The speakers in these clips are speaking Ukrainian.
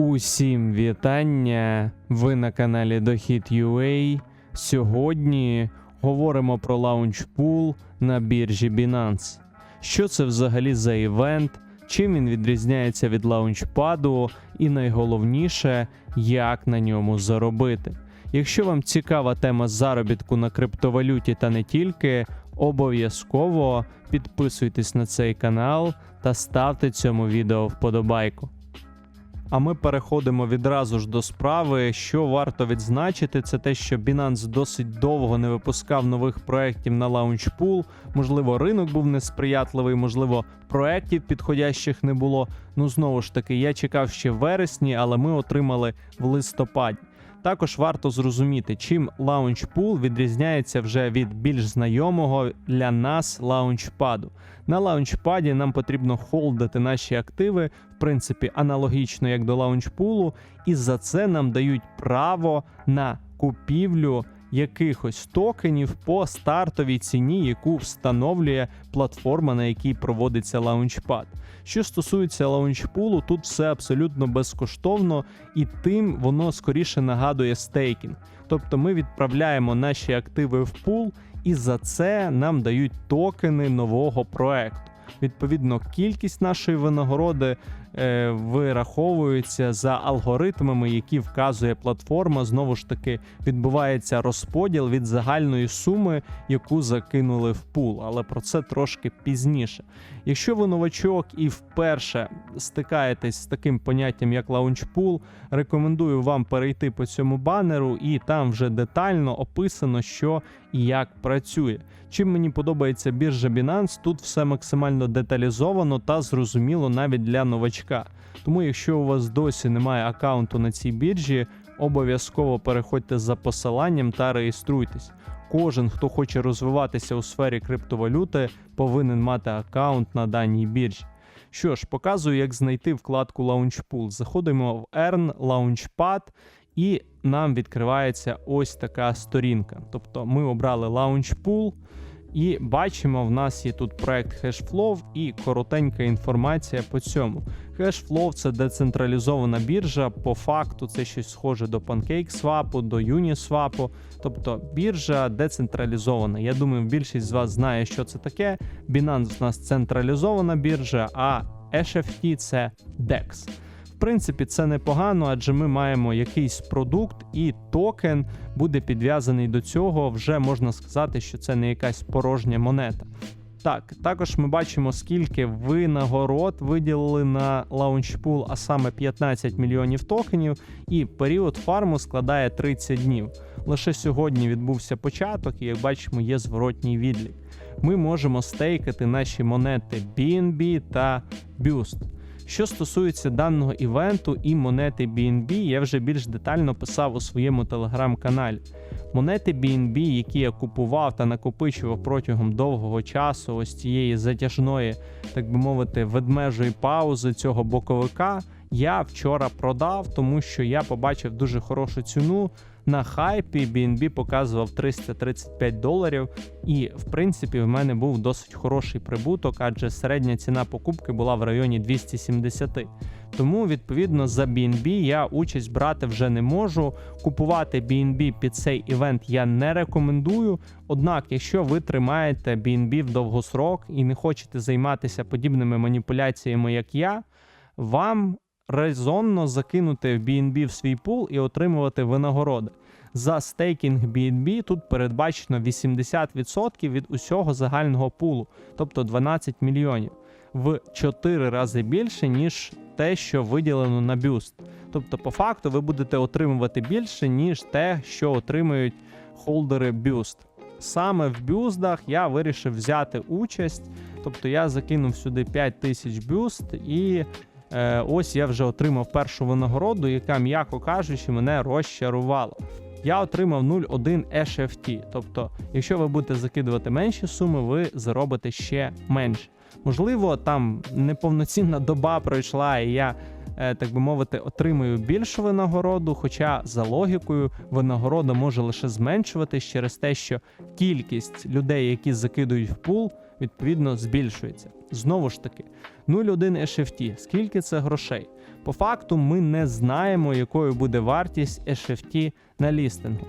Усім вітання! Ви на каналі Дохід.ua. Сьогодні говоримо про лаунчпул на біржі Binance. Що це взагалі за івент, чим він відрізняється від лаунчпаду, і найголовніше, як на ньому заробити. Якщо вам цікава тема заробітку на криптовалюті та не тільки, обов'язково підписуйтесь на цей канал та ставте цьому відео вподобайку. А ми переходимо відразу ж до справи. Що варто відзначити, це те, що Binance досить довго не випускав нових проєктів на лаунчпул. Можливо, ринок був несприятливий, можливо, проєктів підходящих не було. Ну знову ж таки, я чекав ще в вересні, але ми отримали в листопаді. Також варто зрозуміти, чим лаунчпул відрізняється вже від більш знайомого для нас лаунчпаду. На лаунчпаді нам потрібно холдити наші активи, в принципі, аналогічно як до лаунчпулу, і за це нам дають право на купівлю якихось токенів по стартовій ціні, яку встановлює платформа, на якій проводиться лаунчпад. Що стосується лаунчпулу, тут все абсолютно безкоштовно, і тим воно скоріше нагадує стейкінг. Тобто ми відправляємо наші активи в пул, і за це нам дають токени нового проекту. Відповідно, кількість нашої винагороди е, вираховується за алгоритмами, які вказує платформа. Знову ж таки, відбувається розподіл від загальної суми, яку закинули в пул. Але про це трошки пізніше. Якщо ви новачок і вперше стикаєтесь з таким поняттям, як лаунчпул, рекомендую вам перейти по цьому банеру, і там вже детально описано, що і як працює. Чим мені подобається біржа Binance, тут все максимально деталізовано та зрозуміло навіть для новачка. Тому, якщо у вас досі немає аккаунту на цій біржі, обов'язково переходьте за посиланням та реєструйтесь. Кожен, хто хоче розвиватися у сфері криптовалюти, повинен мати аккаунт на даній біржі. Що ж, показую, як знайти вкладку Launchpool. Заходимо в Earn Launchpad і нам відкривається ось така сторінка. Тобто ми обрали Launchpool і бачимо, в нас є тут проект Hashflow і коротенька інформація по цьому. Hashflow – це децентралізована біржа. По факту це щось схоже до PancakeSwap, до Uniswap. Тобто біржа децентралізована. Я думаю, більшість з вас знає, що це таке. Binance в нас централізована біржа, а HFT – це DEX. Принципі, це непогано, адже ми маємо якийсь продукт, і токен буде підв'язаний до цього. Вже можна сказати, що це не якась порожня монета. Так, також ми бачимо, скільки винагород виділили на лаунчпул, а саме 15 мільйонів токенів, і період фарму складає 30 днів. Лише сьогодні відбувся початок, і як бачимо, є зворотній відлік. Ми можемо стейкати наші монети BNB та Boost. Що стосується даного івенту і монети BNB, я вже більш детально писав у своєму телеграм-каналі. Монети BNB, які я купував та накопичував протягом довгого часу, ось цієї затяжної, так би мовити, ведмежої паузи цього боковика, я вчора продав, тому що я побачив дуже хорошу ціну. На хайпі BNB показував 335 доларів, і в принципі в мене був досить хороший прибуток, адже середня ціна покупки була в районі 270. Тому, відповідно, за BNB я участь брати вже не можу. Купувати BNB під цей івент я не рекомендую. Однак, якщо ви тримаєте BNB в довгосрок і не хочете займатися подібними маніпуляціями, як я, вам резонно закинути в BNB в свій пул і отримувати винагороди. За стейкінг BNB тут передбачено 80% від усього загального пулу, тобто 12 мільйонів, в 4 рази більше, ніж те, що виділено на бюст. Тобто, по факту, ви будете отримувати більше, ніж те, що отримують холдери бюст. Саме в бюздах я вирішив взяти участь, тобто я закинув сюди 5 тисяч бюст і. Е, ось я вже отримав першу винагороду, яка, м'яко кажучи, мене розчарувала. Я отримав 0,1 HFT. Тобто, якщо ви будете закидувати менші суми, ви заробите ще менше. Можливо, там неповноцінна доба пройшла, і я, так би мовити, отримую більшу винагороду. Хоча за логікою винагорода може лише зменшуватись через те, що кількість людей, які закидують в пул, відповідно збільшується. Знову ж таки, 0,1 HFT. Скільки це грошей? По факту, ми не знаємо, якою буде вартість HFT на лістингу.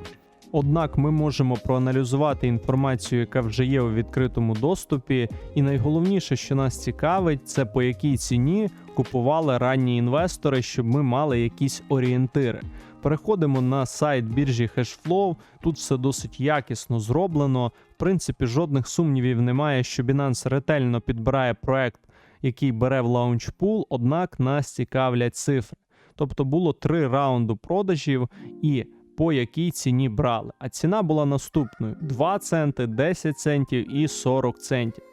Однак ми можемо проаналізувати інформацію, яка вже є у відкритому доступі, і найголовніше, що нас цікавить, це по якій ціні купували ранні інвестори, щоб ми мали якісь орієнтири. Переходимо на сайт біржі Hashflow. Тут все досить якісно зроблено. В принципі, жодних сумнівів немає, що Binance ретельно підбирає проект, який бере в лаунчпул, однак нас цікавлять цифри. Тобто було три раунди продажів і по якій ціні брали. А ціна була наступною: 2 центи, 10 центів і 40 центів.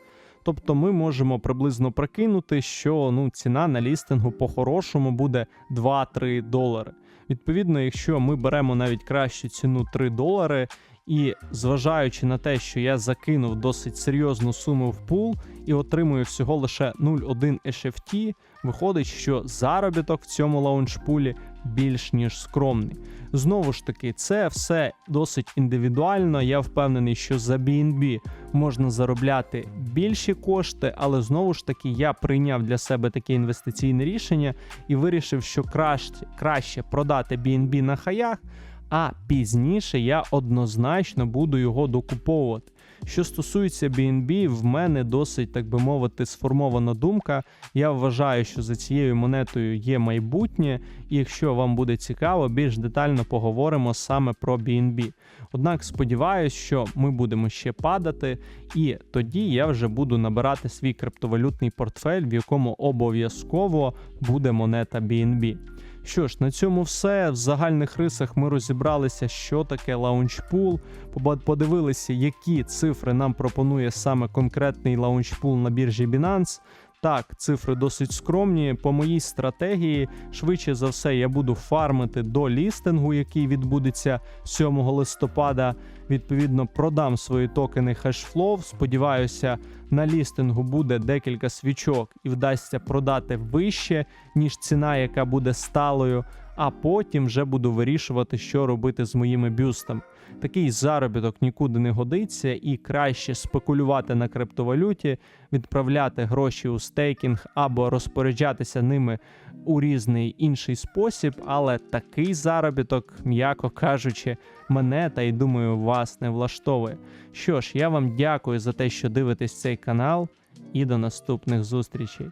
Тобто ми можемо приблизно прикинути, що ну, ціна на лістингу по-хорошому буде 2-3 долари. Відповідно, якщо ми беремо навіть кращу ціну 3 долари, і зважаючи на те, що я закинув досить серйозну суму в пул і отримую всього лише 0,1 HFT, виходить, що заробіток в цьому лаунчпулі більш ніж скромний. Знову ж таки, це все досить індивідуально. Я впевнений, що за BNB можна заробляти більші кошти, але знову ж таки я прийняв для себе таке інвестиційне рішення і вирішив, що краще, краще продати BNB на хаях, а пізніше я однозначно буду його докуповувати. Що стосується BNB, в мене досить, так би мовити, сформована думка. Я вважаю, що за цією монетою є майбутнє, і якщо вам буде цікаво, більш детально поговоримо саме про BNB. Однак сподіваюся, що ми будемо ще падати, і тоді я вже буду набирати свій криптовалютний портфель, в якому обов'язково буде монета BNB. Що ж, на цьому все. В загальних рисах ми розібралися, що таке лаунчпул, подивилися, які цифри нам пропонує саме конкретний лаунчпул на біржі Binance. Так, цифри досить скромні. По моїй стратегії, швидше за все, я буду фармити до лістингу, який відбудеться 7 листопада. Відповідно, продам свої токени Hashflow. Сподіваюся, на лістингу буде декілька свічок і вдасться продати вище, ніж ціна, яка буде сталою. А потім вже буду вирішувати, що робити з моїми бюстами. Такий заробіток нікуди не годиться, і краще спекулювати на криптовалюті, відправляти гроші у стейкінг або розпоряджатися ними у різний інший спосіб. Але такий заробіток, м'яко кажучи, мене та й думаю, вас не влаштовує. Що ж, я вам дякую за те, що дивитесь цей канал, і до наступних зустрічей.